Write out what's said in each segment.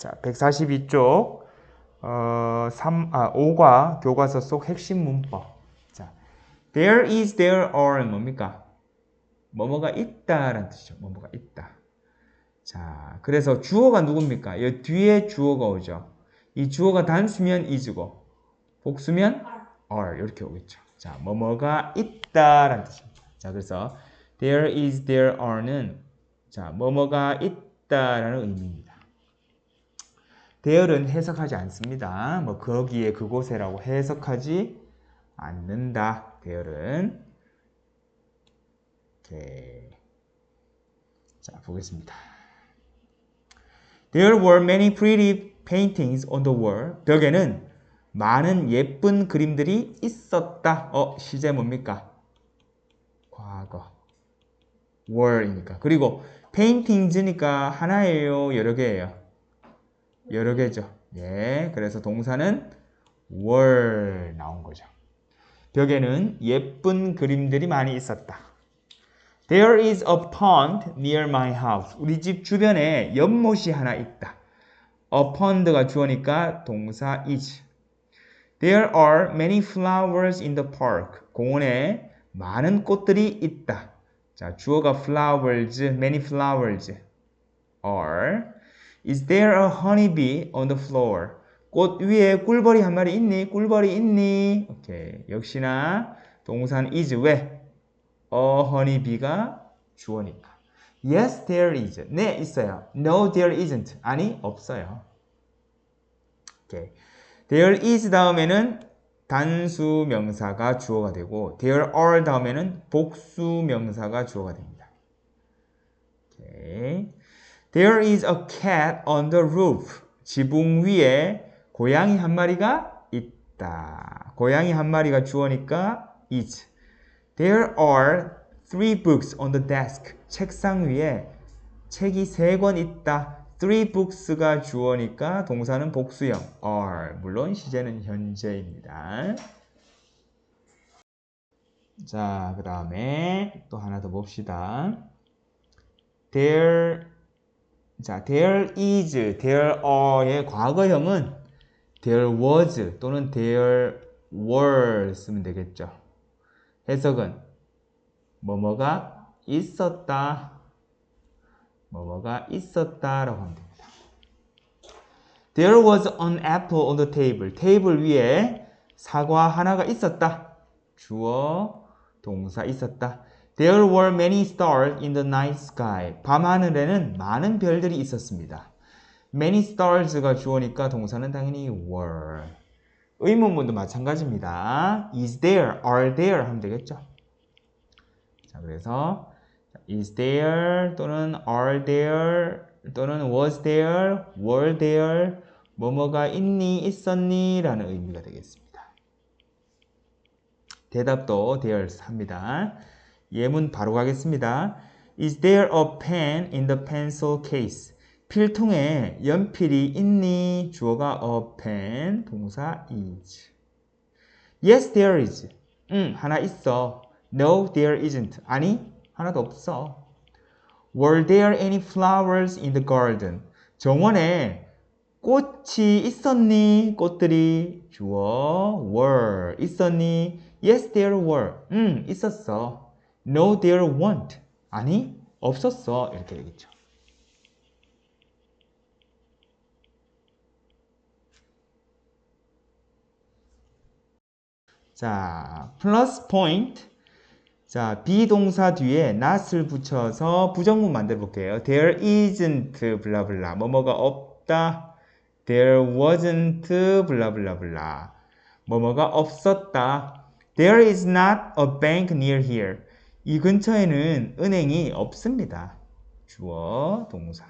자, 142쪽 어, 3, 아, 5과 교과서 속 핵심 문법. 자, there is, there are 뭡니까? 뭐뭐가 있다라는 뜻이죠. 뭐뭐가 있다. 자, 그래서 주어가 누굽니까? 이 뒤에 주어가 오죠. 이 주어가 단수면 is고 복수면 are 이렇게 오겠죠. 자, 뭐뭐가 있다라는 뜻입니다. 자, 그래서 there is, there are는 자, 뭐뭐가 있다라는 의미입니다. There는 해석하지 않습니다. 뭐 거기에 그곳에라고 해석하지 않는다. 오케이. 자, 보겠습니다. There were many pretty paintings on the wall. 벽에는 많은 예쁜 그림들이 있었다. 어, 시제 뭡니까? 과거. were이니까. 그리고 paintings니까 하나예요, 여러 개예요. 여러 개죠. 예, 그래서 동사는 were 나온 거죠. 벽에는 예쁜 그림들이 많이 있었다. There is a pond near my house. 우리 집 주변에 연못이 하나 있다. A pond가 주어니까 동사 is. There are many flowers in the park. 공원에 많은 꽃들이 있다. 자, 주어가 flowers, many flowers are. Is there a honeybee on the floor? 꽃 위에 꿀벌이 한 마리 있니? 꿀벌이 있니? 오케이. 역시나 동사는 is 왜? a honeybee가 주어니까. Yes, there is. 네, 있어요. No, there isn't. 아니, 없어요. 오케이. There is 다음에는 단수 명사가 주어가 되고 there are 다음에는 복수 명사가 주어가 됩니다. 오케이. There is a cat on the roof. 지붕 위에 고양이 한 마리가 있다. 고양이 한 마리가 주어니까 is. There are three books on the desk. 책상 위에 책이 세 권 있다. Three books가 주어니까 동사는 복수형 are. 물론 시제는 현재입니다. 자, 그 다음에 또 하나 더 봅시다. There, 자, there is, there are의 과거형은 there was 또는 there were 쓰면 되겠죠. 해석은 뭐뭐가 있었다. 뭐뭐가 있었다라고 하면 됩니다. There was an apple on the table. 테이블 위에 사과 하나가 있었다. 주어 동사 있었다. There were many stars in the night sky. 밤하늘에는 많은 별들이 있었습니다. Many stars가 주어니까 동사는 당연히 were. 의문문도 마찬가지입니다. Is there, are there 하면 되겠죠. 자, 그래서 is there 또는 are there 또는 was there, were there 뭐뭐가 있니, 있었니 라는 의미가 되겠습니다. 대답도 there 합니다. 예문 바로 가겠습니다. Is there a pen in the pencil case? 필통에 연필이 있니? 주어가 a pen, 동사 is. Yes, there is. 응, 하나 있어. No, there isn't. 아니, 하나도 없어. Were there any flowers in the garden? 정원에 꽃이 있었니? 꽃들이 주어 were 있었니? Yes, there were. 응, 있었어. No, there weren't. 아니, 없었어. 이렇게 되겠죠. 자, 플러스 포인트. 자, 비동사 뒤에 not을 붙여서 부정문 만들어 볼게요. There isn't 블라블라. 뭐뭐가 없다. There wasn't 블라블라블라. 뭐뭐가 없었다. There is not a bank near here. 이 근처에는 은행이 없습니다. 주어, 동사.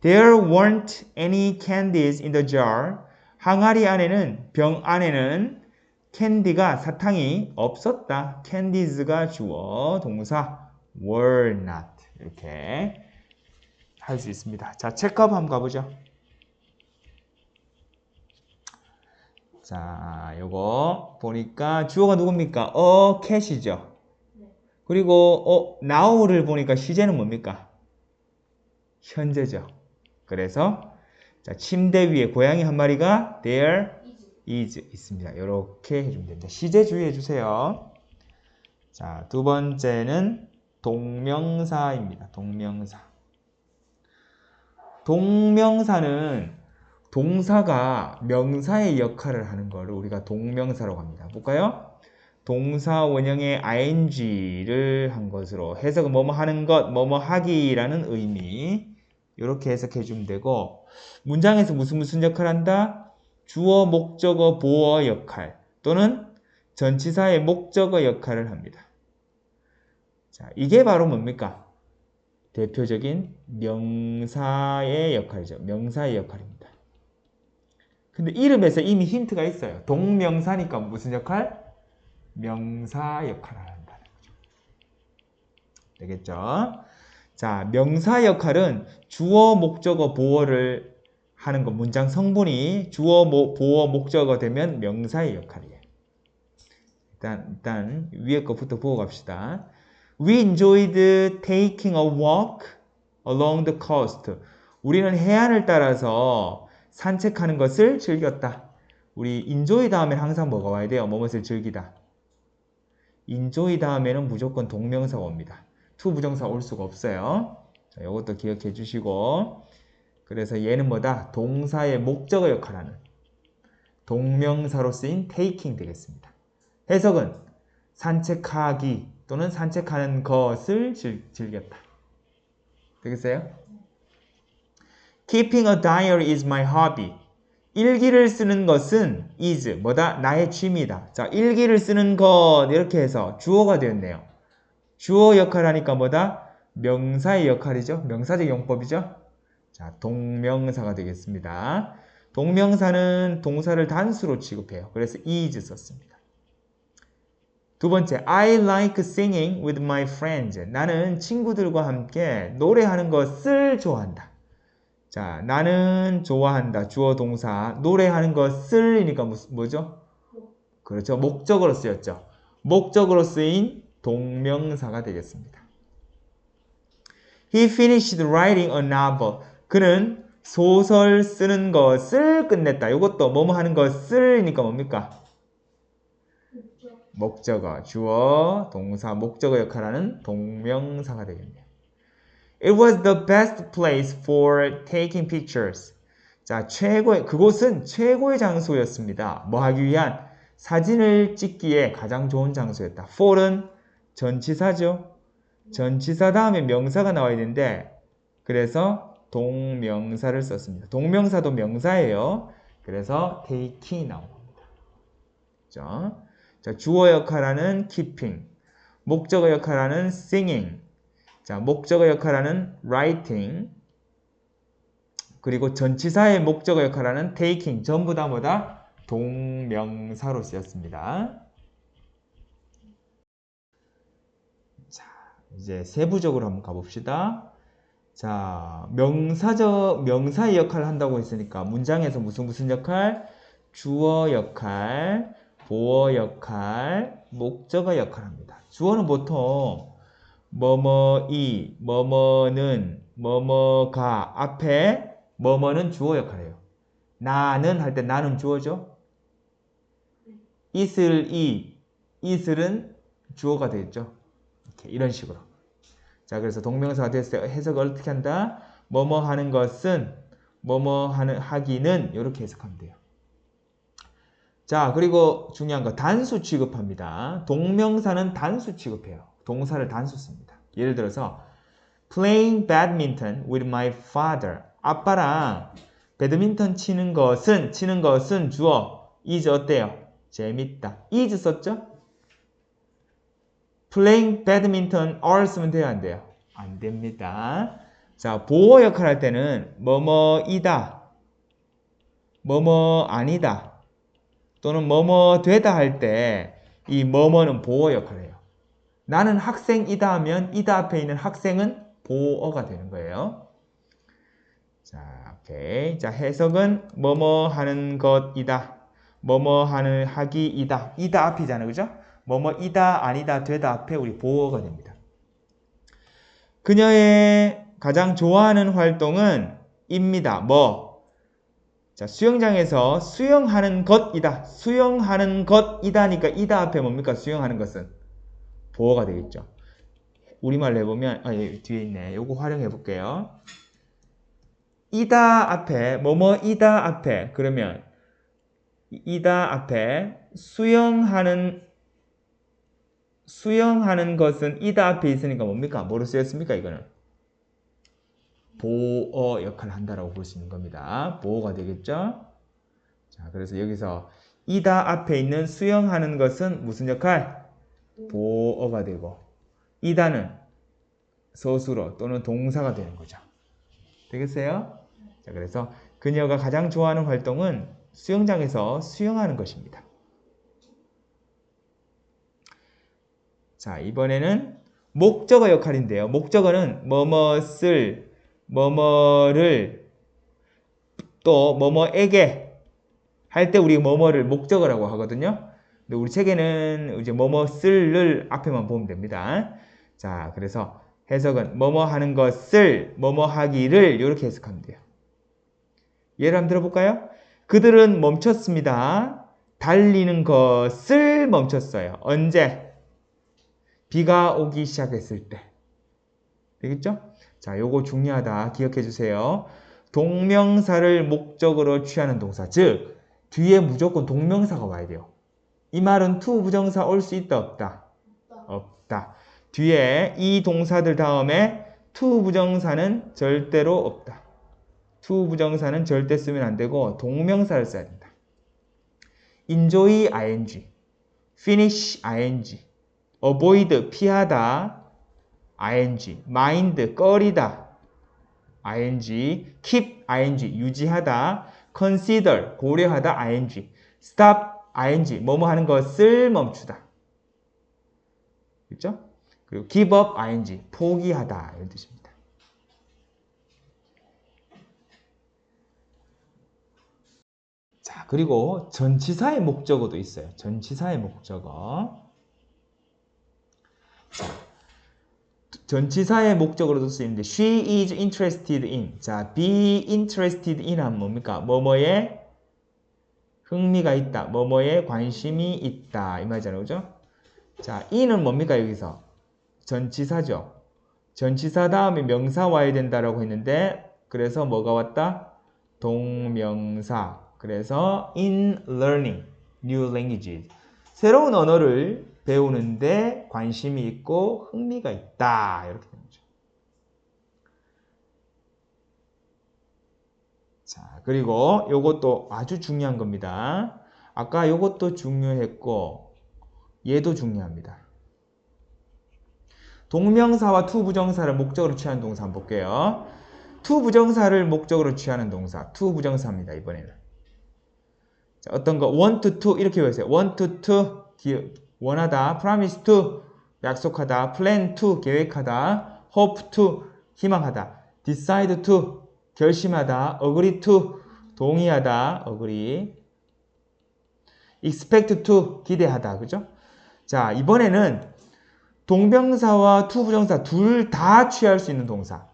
There weren't any candies in the jar. 항아리 안에는, 병 안에는 캔디가 사탕이 없었다. candies가 주어, 동사 were not 이렇게 할 수 있습니다. 자, 체크업 한번 가보죠. 자, 요거 보니까 주어가 누굽니까? 어, 캣이죠. 그리고 어, now를 보니까 시제는 뭡니까? 현재죠. 그래서 자, 침대 위에 고양이 한 마리가 there is 있습니다. 이렇게 해주면 됩니다. 시제 주의해 주세요. 자, 두 번째는 동명사입니다. 동명사. 동명사는 동사가 명사의 역할을 하는 걸 우리가 동명사라고 합니다. 볼까요? 동사 원형의 ing를 한 것으로 해석은 뭐뭐 하는 것, 뭐뭐 하기라는 의미 이렇게 해석해 주면 되고 문장에서 무슨 무슨 역할을 한다? 주어, 목적어, 보어 역할 또는 전치사의 목적어 역할을 합니다. 자, 이게 바로 뭡니까? 대표적인 명사의 역할이죠. 명사의 역할입니다. 근데 이름에서 이미 힌트가 있어요. 동명사니까 무슨 역할? 명사 역할을 한다는 거죠. 되겠죠? 자, 명사 역할은 주어, 목적어, 보어를 하는 거 문장 성분이 주어, 모, 보어, 목적어 되면 명사의 역할이에요. 일단 일단 위에 거부터 보고 갑시다. We enjoyed taking a walk along the coast. 우리는 해안을 따라서 산책하는 것을 즐겼다. 우리 enjoy 다음에는 항상 뭐가 와야 돼요? 뭐뭇을 즐기다. Enjoy 다음에는 무조건 동명사가 옵니다. to 부정사 올 수가 없어요. 자, 이것도 기억해 주시고. 그래서 얘는 뭐다? 동사의 목적어 역할하는 동명사로 쓰인 taking 되겠습니다. 해석은 산책하기 또는 산책하는 것을 즐, 즐겼다. 되겠어요? Keeping a diary is my hobby. 일기를 쓰는 것은 is 뭐다? 나의 취미다. 자, 일기를 쓰는 것 이렇게 해서 주어가 되었네요. 주어 역할 하니까 뭐다? 명사의 역할이죠. 명사적 용법이죠. 자, 동명사가 되겠습니다. 동명사는 동사를 단수로 취급해요. 그래서 is 썼습니다. 두 번째, I like singing with my friends. 나는 친구들과 함께 노래하는 것을 좋아한다. 자, 나는 좋아한다. 주어 동사. 노래하는 것을이니까 뭐죠? 그렇죠. 목적으로 쓰였죠. 목적으로 쓰인 동명사가 되겠습니다. He finished writing a novel. 그는 소설 쓰는 것을 끝냈다. 이것도 뭐뭐 하는 것을이니까 뭡니까? 목적어, 주어, 동사, 목적어 역할하는 동명사가 되겠네요. It was the best place for taking pictures. 자, 최고의, 그곳은 최고의 장소였습니다. 뭐 하기 위한? 사진을 찍기에 가장 좋은 장소였다. for은 전치사죠. 전치사 다음에 명사가 나와야 되는데, 그래서 동명사를 썼습니다. 동명사도 명사예요. 그래서 겁니다. 그죠? 자, 주어 역할하는 keeping, 목적어 역할하는 singing, 자, 목적어 역할하는 writing, 그리고 전치사의 목적어 역할하는 taking, 전부 다 뭐다? 동명사로 쓰였습니다. 자, 이제 세부적으로 한번 가봅시다. 자, 명사적, 명사의 역할을 한다고 했으니까 문장에서 무슨 무슨 역할? 주어 역할, 보어 역할, 목적어 역할 합니다. 주어는 보통 뭐뭐이, 뭐뭐는, 뭐뭐가 앞에 뭐뭐는 주어 역할이에요. 나는 할 때 나는 주어죠. 이슬 이, 이슬은 주어가 되겠죠. 이렇게 이런 식으로. 자, 그래서 동명사가 됐을 때 해석을 어떻게 한다? 뭐뭐 하는 것은 뭐뭐 하는 하기는 이렇게 해석하면 돼요. 자, 그리고 중요한 거 단수 취급합니다. 동명사는 단수 취급해요. 동사를 단수 씁니다. 예를 들어서 playing badminton with my father. 아빠랑 배드민턴 치는 것은 치는 것은 주어 is 어때요? 재밌다. is 썼죠? playing badminton or 쓰면 돼요, 안 돼요? 안 됩니다. 자, 보호 역할 할 때는 뭐뭐이다. 뭐뭐 아니다. 또는 뭐뭐 되다 할 때 이 뭐뭐는 보호 역할을 해요. 나는 학생이다 하면 이다 앞에 있는 학생은 보어가 되는 거예요. 자, 오케이. 자, 해석은 뭐뭐 하는 것이다. 뭐뭐 하는 하기이다. 이다 앞이잖아요. 그죠? 뭐뭐 이다 아니다 되다 앞에 우리 보어가 됩니다. 그녀의 가장 좋아하는 활동은 입니다. 뭐 자, 수영장에서 수영하는 것이다. 수영하는 것이다니까 이다 앞에 뭡니까? 수영하는 것은 보어가 되겠죠. 우리말로 해보면 아, 예, 뒤에 있네. 요거 활용해 볼게요. 이다 앞에 뭐뭐 이다 앞에 그러면 이다 앞에 수영하는 수영하는 것은 이다 앞에 있으니까 뭡니까? 뭐로 쓰였습니까? 이거는 보어 역할을 한다라고 볼 수 있는 겁니다. 보어가 되겠죠? 자, 그래서 여기서 이다 앞에 있는 수영하는 것은 무슨 역할? 보어가 되고 이다는 서술어 또는 동사가 되는 거죠. 되겠어요? 자, 그래서 그녀가 가장 좋아하는 활동은 수영장에서 수영하는 것입니다. 자, 이번에는 목적어 역할인데요. 목적어는 뭐뭐을, 뭐뭐를, 또 뭐뭐에게 할 때 우리가 뭐뭐를 목적어라고 하거든요. 근데 우리 책에는 이제 뭐뭐을을 앞에만 보면 됩니다. 자, 그래서 해석은 뭐뭐 하는 것을 뭐뭐 하기를 이렇게 해석하면 돼요. 예를 한번 들어볼까요? 그들은 멈췄습니다. 달리는 것을 멈췄어요. 언제? 비가 오기 시작했을 때. 되겠죠? 자, 요거 중요하다. 기억해 주세요. 동명사를 목적으로 취하는 동사. 즉, 뒤에 무조건 동명사가 와야 돼요. 이 말은 투 부정사 올 수 있다, 없다? 없다. 뒤에 이 동사들 다음에 투 부정사는 절대로 없다. 투 부정사는 절대 쓰면 안 되고 동명사를 써야 된다. enjoy ing, finish ing, avoid 피하다. ing, mind 꺼리다. ing, keep ing. 유지하다, consider 고려하다. ing, stop ing 뭐뭐 하는 것을 멈추다. 그렇죠? 그리고 give up ing 포기하다 이런 뜻입니다. 자, 그리고 전치사의 목적어도 있어요. 전치사의 목적어. 자, 전치사의 목적으로도 쓰이는데 she is interested in. 자, be interested in 하면 뭡니까? 뭐뭐에 흥미가 있다. 뭐뭐에 관심이 있다. 이 말이잖아요. 그죠? 자, in은 뭡니까? 여기서 전치사죠. 전치사 다음에 명사 와야 된다라고 했는데 그래서 뭐가 왔다? 동명사. 그래서 in learning new languages. 새로운 언어를 배우는데 관심이 있고 흥미가 있다. 이렇게 되는 거죠. 자, 그리고 요것도 아주 중요한 겁니다. 아까 요것도 중요했고 얘도 중요합니다. 동명사와 투부정사를 목적으로 취하는 동사 한번 볼게요. 투부정사를 목적으로 취하는 동사, 투부정사입니다. 이번에는. 자, 어떤 거 want to 이렇게 외우세요. want to 원하다, promise to 약속하다, plan to 계획하다, hope to 희망하다, decide to 결심하다, agree to 동의하다, agree, expect to 기대하다, 그죠? 자 이번에는 동명사와 to 부정사 둘 다 취할 수 있는 동사.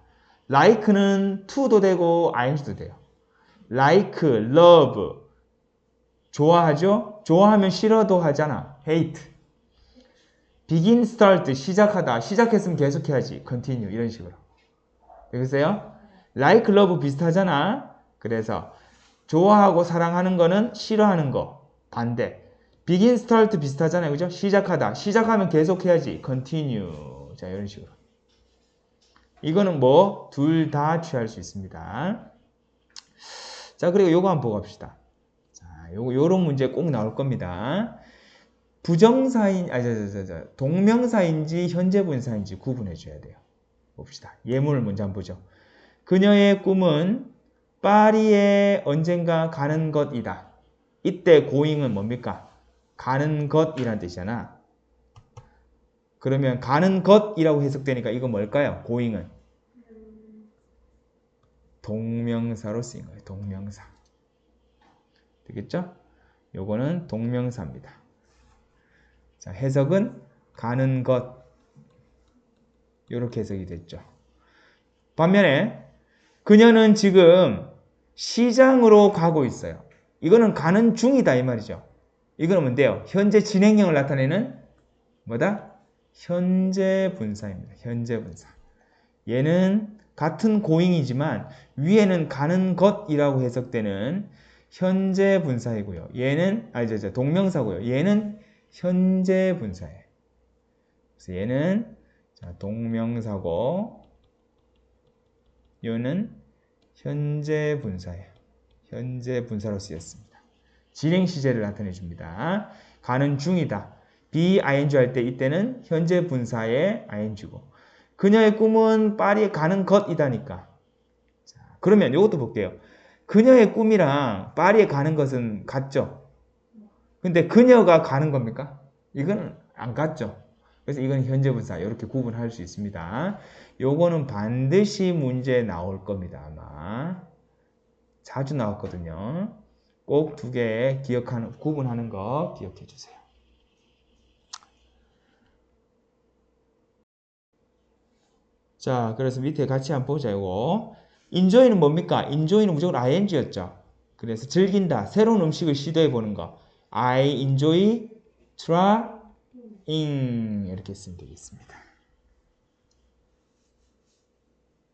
like는 to도 되고 ing도 돼요. like, love 좋아하죠? 좋아하면 싫어도 하잖아. hate. begin, start, 시작하다. 시작했으면 계속해야지. continue. 이런 식으로. 되겠어요? Like, love 비슷하잖아. 그래서 좋아하고 사랑하는 거는 싫어하는 거. 반대. begin, start 비슷하잖아요. 그죠? 시작하다. 시작하면 계속해야지. continue. 자, 이런 식으로. 이거는 뭐, 둘 다 취할 수 있습니다. 자, 그리고 요거 한번 보고 갑시다. 자, 요거, 요런 문제 꼭 나올 겁니다. 부정사인, 아, 저, 저, 저, 저, 동명사인지 현재 분사인지 구분해 줘야 돼요. 봅시다. 예문을 먼저 한번 보죠. 그녀의 꿈은 파리에 언젠가 가는 것이다. 이때 고잉은 뭡니까? 가는 것이란 뜻이잖아. 그러면 가는 것이라고 해석되니까 이거 뭘까요? 고잉은 동명사로 쓰인 거예요. 동명사. 되겠죠? 요거는 동명사입니다. 자, 해석은 가는 것 이렇게 해석이 됐죠. 반면에 그녀는 지금 시장으로 가고 있어요. 이거는 가는 중이다 이 말이죠. 이거는 뭔데요? 현재 진행형을 나타내는 뭐다? 현재 분사입니다. 현재 분사. 얘는 같은 고잉이지만 위에는 가는 것이라고 해석되는 현재 분사이고요. 얘는 아니죠, 저 동명사고요. 얘는 현재 분사예요. 그래서 얘는 자, 동명사고 얘는 현재 분사예요. 현재 분사로 쓰였습니다. 진행 시제를 나타내 줍니다. 가는 중이다. be ing 할 때 이때는 현재 분사의 ing고 그녀의 꿈은 파리에 가는 것이다니까. 자, 그러면 이것도 볼게요. 그녀의 꿈이랑 파리에 가는 것은 같죠? 근데 그녀가 가는 겁니까? 이거는 안 같죠? 그래서 이건 현재 분사 이렇게 구분할 수 있습니다. 요거는 반드시 문제에 나올 겁니다. 아마 자주 나왔거든요. 꼭 두 개 기억하는 구분하는 거 기억해 주세요. 자, 그래서 밑에 같이 한번 보자, 이거. enjoy는 뭡니까? enjoy는 무조건 ing였죠. 그래서 즐긴다. 새로운 음식을 시도해 보는 거. I enjoy trying. 이렇게 쓰면 되겠습니다.